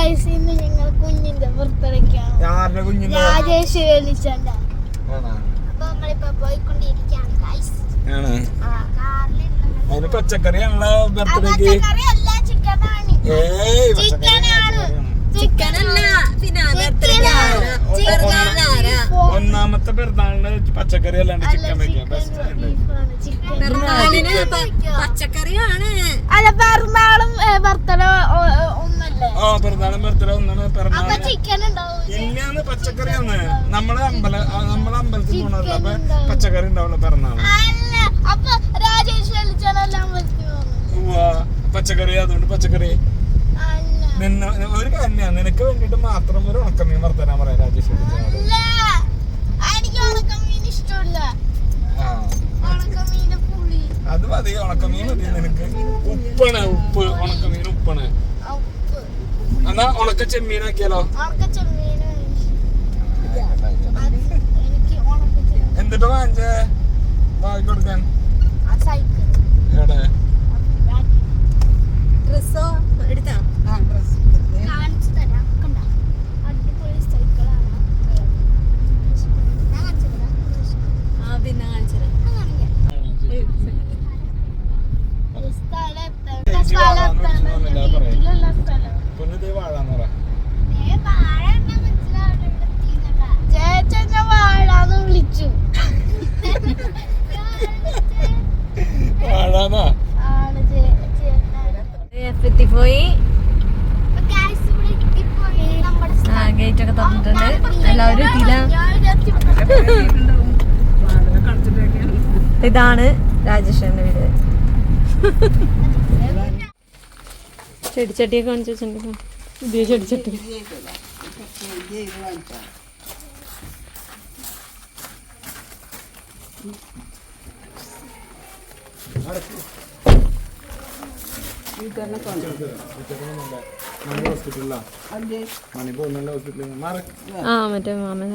Guys ഇന്ന് ഞങ്ങൾ കുഞ്ഞിന്റെ ബർത്ത്ഡേക്കാണ്. ആരുടെ കുഞ്ഞിന്റെ രാജേഷ് ആണോ? അപ്പൊ നമ്മളിപ്പോ അതിന് പച്ചക്കറിയാണല്ലോ ബർത്ത്ഡേക്ക്? ഏയ് ഒന്നാമത്തെ പെരുന്നാളിന് പച്ചക്കറി അല്ലാണ്ട് ചിക്കൻ വെക്കാം. ബെസ്റ്റ് പച്ചക്കറിയാണ്. അല്ല പെരുന്നാളും ബർത്ത്ഡേ ഓ പെരുന്നാളും ബർത്ത്ഡേ ഒന്നാണ് പെരുന്നാൾ ഇന്നാന്ന് പച്ചക്കറിയാണ്. നമ്മളെ അമ്പല ആ, നമ്മളെ അമ്പലത്തിൽ പോണല്ലോ അപ്പൊ പച്ചക്കറി ഉണ്ടാവുള്ള പെരുന്നാൾ പച്ചക്കറി അതുകൊണ്ട് പച്ചക്കറി. നിന്ന ഒരു കാര്യം നിനക്ക് വേണ്ടിട്ട് മാത്രം ഒരു ഉണക്കമീൻ വർത്തനാ പറയാം രാജേഷ് ആ. അത് മതി ഉണക്കമീൻ മതി നിനക്ക്. ഉപ്പണ ഉപ്പ് ഉണക്കമീൻ ഉപ്പാണ്. ആ ഉപ്പ് എന്നാ ഉണക്ക ചെമ്മീനാക്കിയാലോ എന്നിട്ട് വാങ്ങിച്ചേ? വാങ്ങി കൊടുക്കാൻ. ആ സൈക്കിൾ. എവിടെ? ഡ്രസ്സോ? എടുത്താ? കാണിച്ചു എത്തിപ്പോയി? ആ ഗേറ്റ് ഒക്കെ തുറന്നിട്ടുണ്ട്. എല്ലാവരും എത്തിയില്ല ഇതാണ് രാജേഷന്റെ വീട്. ചെടിച്ചട്ടിയൊക്കെ കാണിച്ചു വെച്ചിട്ടുണ്ട്? പുതിയ ചെടിച്ചട്ടി. ആ മറ്റേ മാമൻ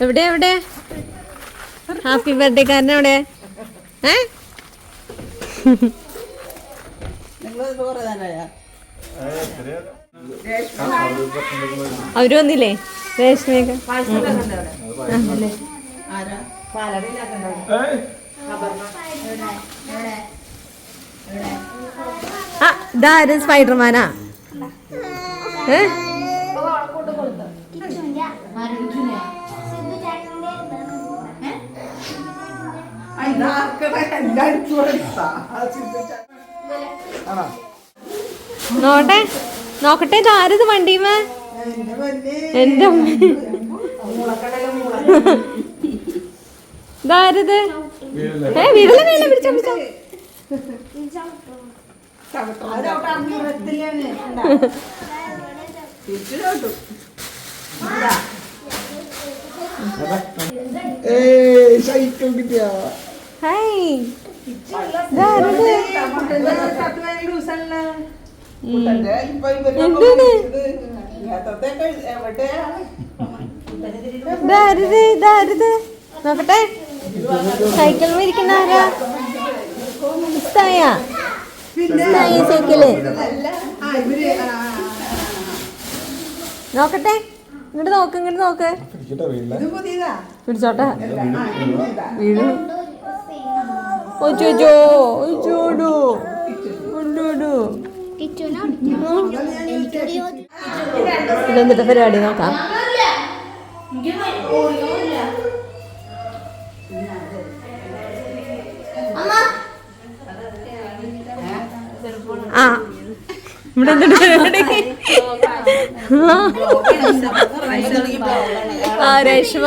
എവിടെ എവിടെ? ഹാപ്പി ബർത്ത്ഡേ കാരൻ എവിടെ ഏ? അവർ വന്നില്ലേ? രേഷ്മയൊക്കെ. ആ ഇതാരും സ്പൈഡർമാനാ? ഏ? നോട്ടെ നോക്കട്ടെ ഇതാരത് വണ്ടിമേ? എന്റെ ഇതാരത്? ഏ വീടല വീടല പിടിച്ചോ പിടിച്ചോ. സൈക്കിൾ കിട്ടിയാ. ഹായ്. ഇതാരത്? ഇതാരത് ഇതാരത് നോക്കട്ടെ. സൈക്കിൾ ഇരിക്കുന്ന ആരാ? സൈക്കിൾ. നോക്കട്ടെ. ഇങ്ങോട്ട് നോക്ക് ഇങ്ങോട്ട് നോക്ക്. പിടിച്ചോട്ടെ വീട്. ഒച്ചോ ഒച്ചോടു. ഇതെന്നിട്ട് പരിപാടി നോക്കാം? ആ. ഇവിടെ എന്തുണ്ട് പരിപാടി? ആ രേഷ്മ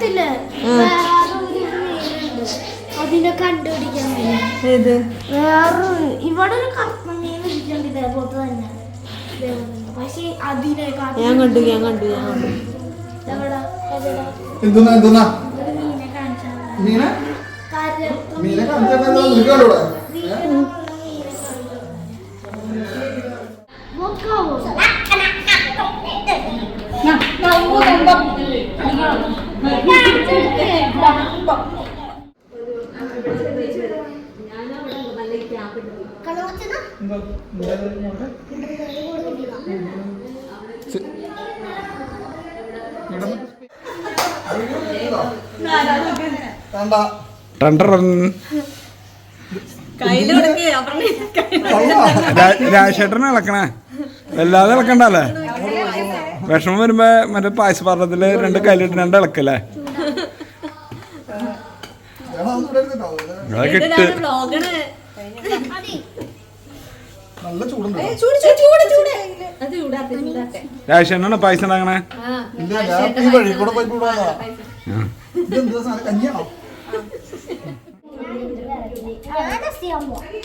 മീനുണ്ട്. അതിനെ കണ്ടുപിടിക്കാൻ ഏത് വേറൊരു ഇവിടെ ഒരു കറുത്ത മീൻ ഇരിക്കുന്നുണ്ട് ഇതേപോലത്തെ തന്നെ. പക്ഷെ അതിനെ ഞാൻ കണ്ടു ഞാൻ കണ്ടു ഞാൻ കണ്ടു എന്തുന്നാ എന്തുന്നാ മീനെ മീനെ കറുത്ത മീനെ കാണിച്ചാൽ നിൽക്കാളൂടെ നോക്കാവോ വേണ്ട രാജേട്ടനെ ഇളക്കണേ. വല്ലാതെ ഇളക്കണ്ടല്ലേ? വിഷമം വരുമ്പോ മറ്റേ പായസപാത്രത്തിൽ രണ്ട് കല്ലിട്ട് രണ്ട് ഇളക്കല്ലേ? പായസം കേട്ടോ. ഇത് അത് കിട്ട് വ്ളോഗാണ് നല്ല ചൂടുണ്ട് വഴി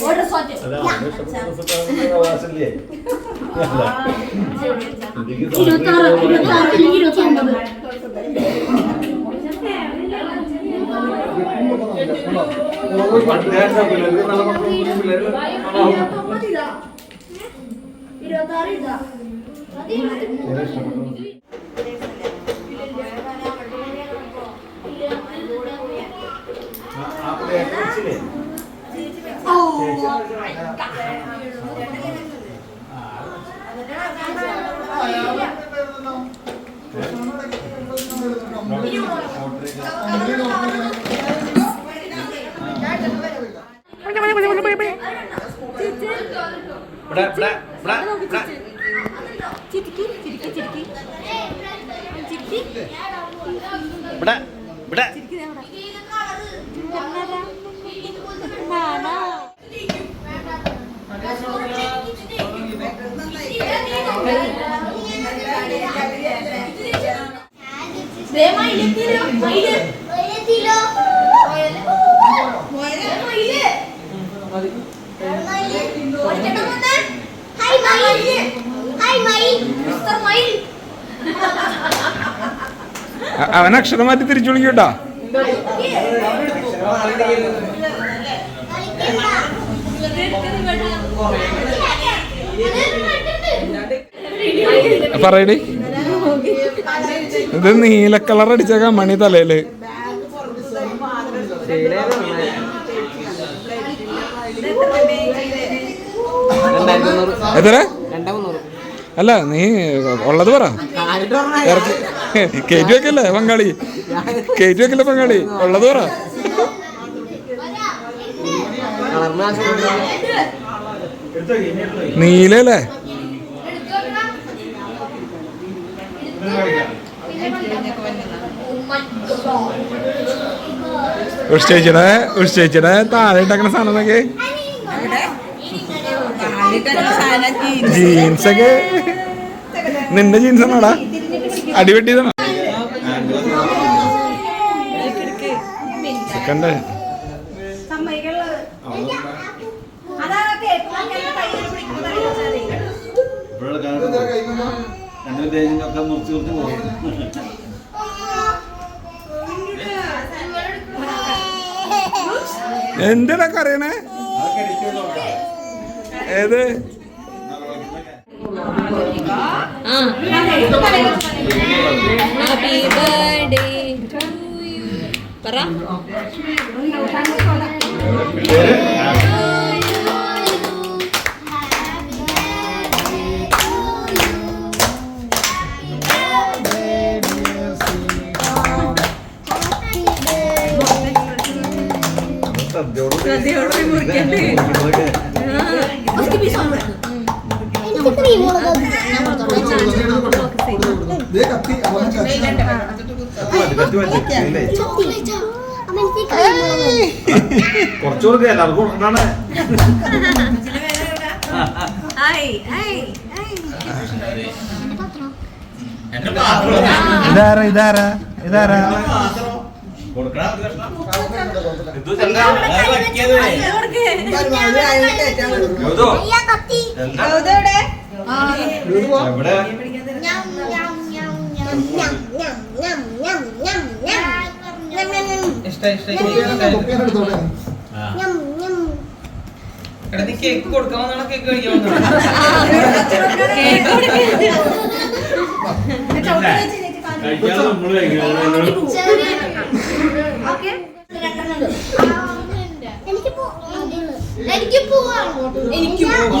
കൂടെ പോയി കൂടാതാ ഇതെന്താ സാധനം കഞ്ഞിയാണോ ഇരുപത്താറ് ഇതാ not, അവൻ അക്ഷരം മാറ്റി തിരിച്ചു വിളിക്കൂട്ടാ പറയടി ഇത് നീല കളർ അടിച്ചേക്കാം മണി തലയിൽ. എത്ര? അല്ല നീ ഉള്ളത് പറ. കയറ്റി വെക്കല്ലേ പങ്കാളി? കയറ്റി വെക്കല്ലേ പങ്കാളി? ഉള്ളത് പറ. നീലല്ലേ? ഉഷ്ചേച്ചിയുടെ ഉഷ്ചേച്ചിയുടെ താഴെ ഉണ്ടാക്കുന്ന സാധനം നോക്കെ. ജീൻസ് ഒക്കെ നിന്റെ ജീൻസ് ആണോടാ? അടിവെട്ടിയതാണോ സെക്കൻഡ് ഒക്കെ മുറിച്ച് മുറിച്ച് പോകും എന്തിനാ കറിയണേ ഏത്? പറ. സദ്യയോട് മുറിക്കണ്ട്? കുറച്ച് കൊടുക്കുക എല്ലാവർക്കും കൊടുക്കണ്ടാണ് ഇതാരാ ഇതാരാ ഇതാരാ അയ്യാ നീ കേക്ക് കൊടുക്കാവുന്ന കേക്ക് കഴിക്കാവുന്ന ഓക്കെ. എനിക്ക് പോവാം എനിക്ക് എനിക്ക് പോവാം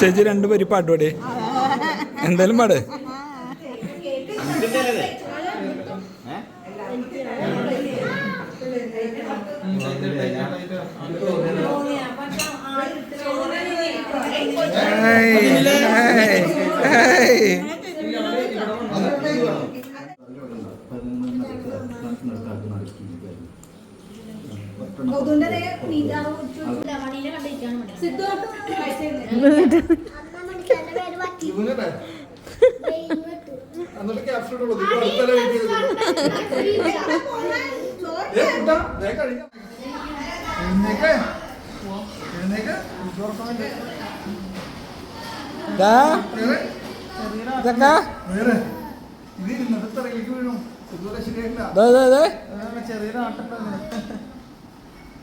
ചേച്ചി രണ്ട് പേര് പാട്ടുപാടി എന്തായാലും പാട്. ഇതൊക്കെ. ഇത് ഇന്നത്തെ തറയിലേക്ക് വീണു ഇതുവരെ ശരിയായില്ല ചെറിയൊരു ആട്ടം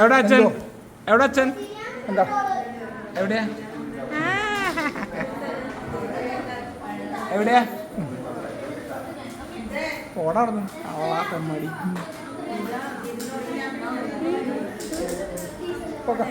എവിടെ അച്ഛൻ? എവിടെ അച്ഛൻ? എന്താ? എവിടെയാ? എവിടെയാ? ഓടാർന്നു അവളാ പെമ്മടി പോകാം